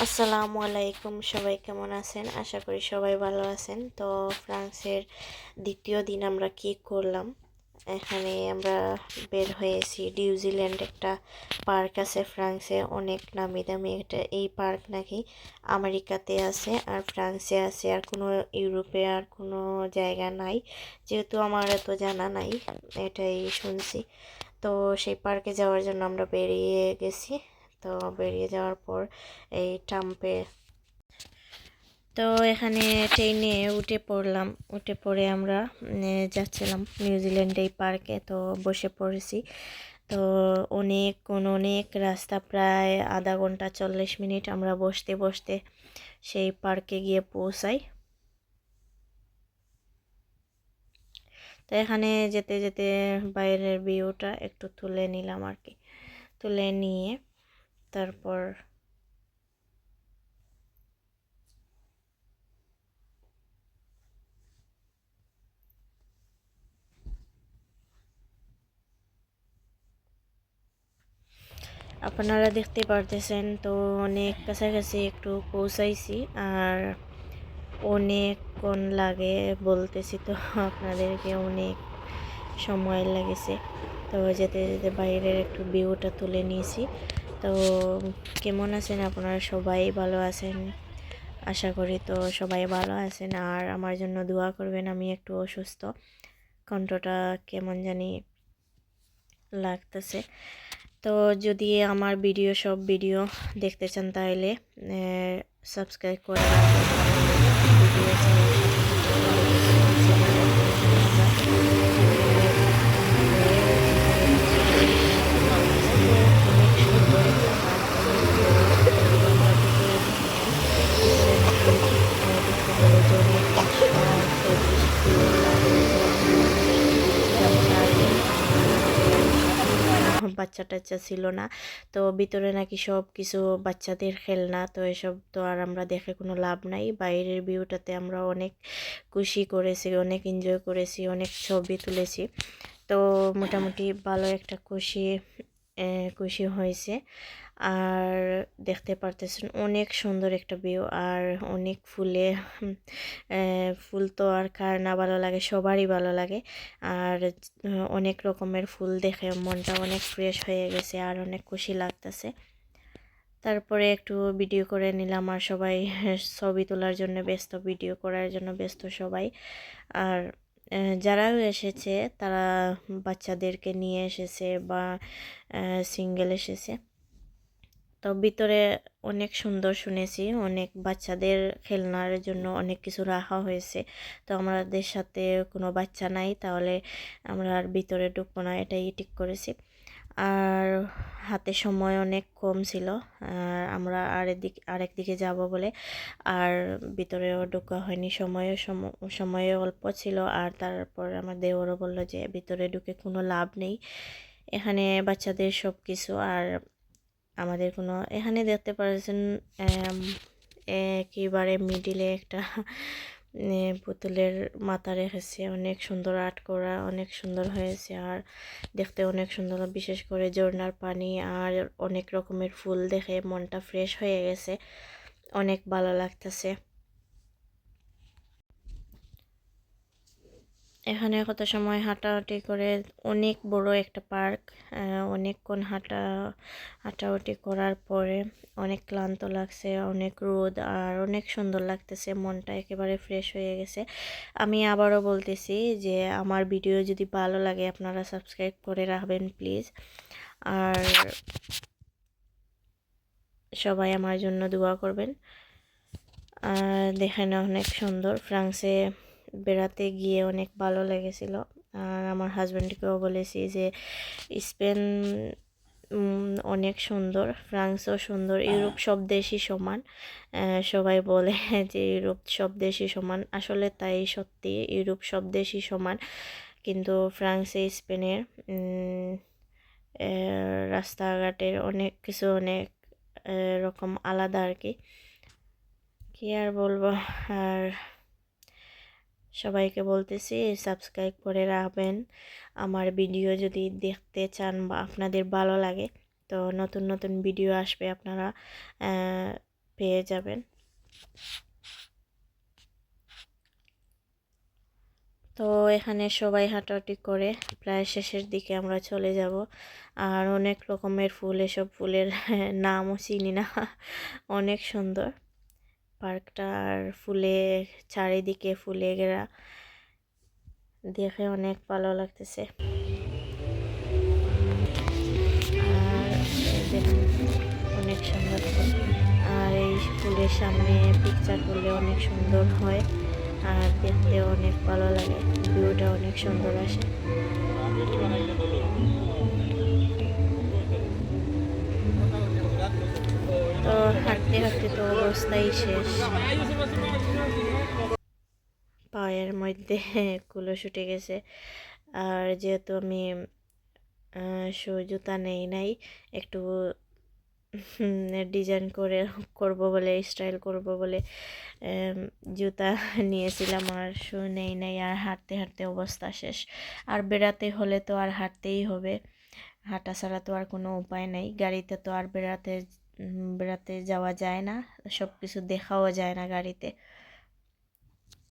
আসসালামু আলাইকুম, সবাই কেমন আছেন? আশা করি সবাই ভালো আছেন। তো ফ্রান্সের দ্বিতীয় দিন আমরা কি করলাম? এখানে আমরা বের হয়েছি। নিউজিল্যান্ড একটা পার্ক আছে ফ্রান্সে, অনেক নামি দামি একটা এই পার্ক নাকি আমেরিকাতে আছে, আর ফ্রান্সে আছে, আর কোনো ইউরোপে আর কোনো জায়গা নাই। যেহেতু আমার এত জানা নাই, এটাই শুনছি। তো সেই পার্কে যাওয়ার জন্য আমরা বেরিয়ে গেছি। তো বেরিয়ে যাওয়ার পর এই ট্রাম্পে তো এখানে ট্রেনে উঠে পড়লাম। উঠে পড়ে আমরা যাচ্ছিলাম নিউজিল্যান্ড এই পার্কে, তো বসে পড়েছি। তো অনেক, কোন অনেক রাস্তা প্রায় আধা ঘণ্টা চল্লিশ মিনিট আমরা বসতে বসতে সেই পার্কে গিয়ে পৌঁছাই। তো এখানে যেতে যেতে বাইরের ভিউটা একটু তুলে নিলাম আর কি। তুলে নিয়ে তারপর আপনারা দেখতে পারতেছেন তো অনেক কাছাকাছি একটু পৌঁছাইছি আর অনেকক্ষণ লাগে বলতেছি তো আপনাদেরকে অনেক সময় লেগেছে তো যেতে যেতে বাইরের একটু ভিউটা তুলে নিয়েছি। তো কেমন আছেন? আপনারা সবাই ভালো আছেন? আশা করি তো সবাই ভালো আছেন। আর আমার জন্য দোয়া করবেন, আমি একটু অসুস্থ। কণ্ঠটা কেমন জানি লাগতেছে। তো যদি আমার ভিডিও, সব ভিডিও দেখতে চান তাহলে সাবস্ক্রাইব করে রাখবেন। বাচ্চা টাচ্চা ছিল না। তো ভিতরে নাকি সব কিছু বাচ্চাদের খেলনা, তো এসব তো আর আমরা দেখে কোনো লাভ নাই। বাইরের ভিউটাতে আমরা অনেক খুশি করেছি, অনেক এনজয় করেছি, অনেক ছবি তুলেছি। তো মোটামুটি ভালো একটা খুশি খুশি হয়েছে। আর দেখতে পারতেছেন অনেক সুন্দর একটা ভিউ আর অনেক ফুলে ফুল তো আর কার না ভালো লাগে, সবারই ভালো লাগে। আর অনেক রকমের ফুল দেখে মনটা অনেক ফ্রেশ হয়ে গেছে, আর অনেক খুশি লাগতেছে। তারপরে একটু ভিডিও করে নিলাম, আর সবাই ছবি তোলার জন্য ব্যস্ত ভিডিও করার জন্য ব্যস্ত সবাই। আর যারাও এসেছে, তারা বাচ্চাদেরকে নিয়ে এসেছে বা সিঙ্গেল এসেছে। তো ভিতরে অনেক সুন্দর শুনেছি, অনেক বাচ্চাদের খেলনার জন্য অনেক কিছু রাখা হয়েছে। তো আমাদের সাথে কোনো বাচ্চা নাই, তাহলে আমরা আর ভিতরে ঢুকবো না, এটাই ঠিক করেছি। আর হাতে সময় অনেক কম ছিল, আর আমরা আরেক আরেক দিকে যাব বলে আর ভিতরেও ঢোকা হয়নি। সময়ও সময় অল্প ছিল, আর তারপর আমার দেওরও বলল যে ভিতরে ঢুকে কোনো লাভ নেই। এখানে বাচ্চাদের সব কিছু আর আমাদের কোনো এখানে দেখতে পাচ্ছেন একেবারে মিডিলে একটা পুতুলের মাথা রেখেছে। অনেক সুন্দর আর্ট করা, অনেক সুন্দর হয়েছে। আর দেখতে অনেক সুন্দর, বিশেষ করে ঝর্নার পানি আর অনেক রকমের ফুল দেখে মনটা ফ্রেশ হয়ে গেছে। অনেক ভালো লাগতেছে। এখানে কত সময় হাঁটাহাঁটি করে? অনেক বড় একটা পার্ক অনেকক্ষণ হাঁটা, হাঁটাহাঁটি করার পরে অনেক ক্লান্ত লাগছে, অনেক রোদ আর অনেক সুন্দর লাগতেছে, মনটা একেবারে ফ্রেশ হয়ে গেছে। আমি আবারও বলতেছি যে আমার ভিডিও যদি ভালো লাগে আপনারা সাবস্ক্রাইব করে রাখবেন প্লিজ আর সবাই আমার জন্য দোয়া করবেন। আর দেখেন অনেক সুন্দর, ফ্রান্সে বেড়াতে গিয়ে অনেক ভালো লেগেছিল। আর আমার হাজব্যান্ডকেও বলেছি যে, স্পেন অনেক সুন্দর, ফ্রান্সও সুন্দর, ইউরোপ সব দেশই সমান। সবাই বলে যে, ইউরোপ সব দেশই সমান। আসলে তাই সত্যি, ইউরোপ সব দেশই সমান। কিন্তু ফ্রান্সে স্পেনের রাস্তাঘাটের অনেক কিছু অনেক রকম আলাদা আর কি। কি আর বলব? আর সবাইকে বলতেছি সাবস্ক্রাইব করে রাখবেন। আমার ভিডিও যদি দেখতে চান বা আপনাদের ভালো লাগে, তো নতুন নতুন ভিডিও আসবে, আপনারা পেয়ে যাবেন। তো এখানে সবাই হাঁটাহাঁটি করে প্রায় শেষের দিকে আমরা চলে যাব। আর অনেক রকমের ফুল, এসব ফুলের নামও চিনি না। অনেক সুন্দর। পার্কটা আর ফুলে, চারিদিকে ফুলে ঘেরা। দেখে অনেক ভালো লাগতেছে। অনেক সুন্দর আর এই ফুলের সামনে পিকচার করলে অনেক সুন্দর হয়। আর দেখতে অনেক ভালো লাগে। ভিউটা অনেক সুন্দর আসে। হাঁটতে হাঁটতে তো অবস্থাই শেষ। পায়ের মধ্যে কুলো ছুটে গেছে। আর যেহেতু আমি শু, জুতা নেই নাই, একটু ডিজাইন করে করব বলে স্টাইল করব বলে জুতা নিয়েছিলাম আর শু নেই নাই আর হাঁটতে হাঁটতে অবস্থা শেষ। আর বেড়াতে হলে তো আর হাঁটতেই হবে। হাঁটা ছাড়া তো আর কোনো উপায় নেই। গাড়িতে তো আর বেড়াতে বেড়াতে যাওয়া যায় না সব কিছু দেখাও যায় না গাড়িতে।